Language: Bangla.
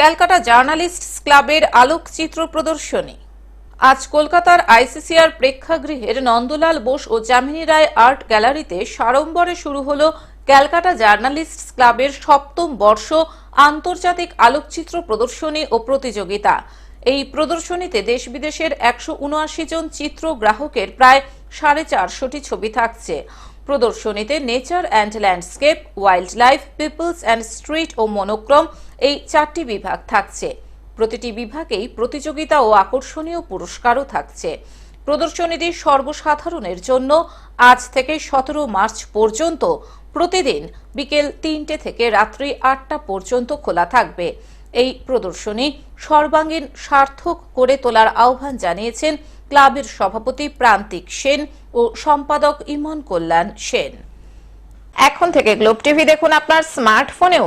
ক্যালকাটা জার্নালিস্টস ক্লাবের আলোকচিত্র প্রদর্শনী। আজ কলকাতার আইসিসিআর প্রেক্ষাগৃহের নন্দলাল বোস ও যামিনী রায় আর্ট গ্যালারিতে সাড়ম্বরে শুরু হলো ক্যালকাটা জার্নালিস্টস ক্লাবের সপ্তম বর্ষ আন্তর্জাতিক আলোকচিত্র প্রদর্শনী ও প্রতিযোগিতা। এই প্রদর্শনীতে দেশ বিদেশের একশো উনআশি জন চিত্র গ্রাহকের প্রায় সাড়ে চারশোটি ছবি থাকছে। প্রদর্শনীতে nature and landscape wild life peoples and street O monochrome এই চারটি বিভাগ থাকছে। প্রতিটি বিভাগেই প্রতিযোগিতা ও আকর্ষণীয় পুরস্কারও থাকছে। প্রদর্শনীটি সর্বসাধারণের জন্য আজ থেকে সতেরো মার্চ পর্যন্ত প্রতিদিন বিকেল তিনটে থেকে রাত্রি আটটা পর্যন্ত খোলা থাকবে। এই প্রদর্শনী সর্বাঙ্গীন সার্থক করে তোলার আহ্বান জানিয়েছেন ক্লাবের সভাপতি প্রান্তিক সেন ও সম্পাদক ইমন কল্যাণ সেন। এখন থেকে গ্লোব টিভি দেখুন আপনার স্মার্টফোনেও।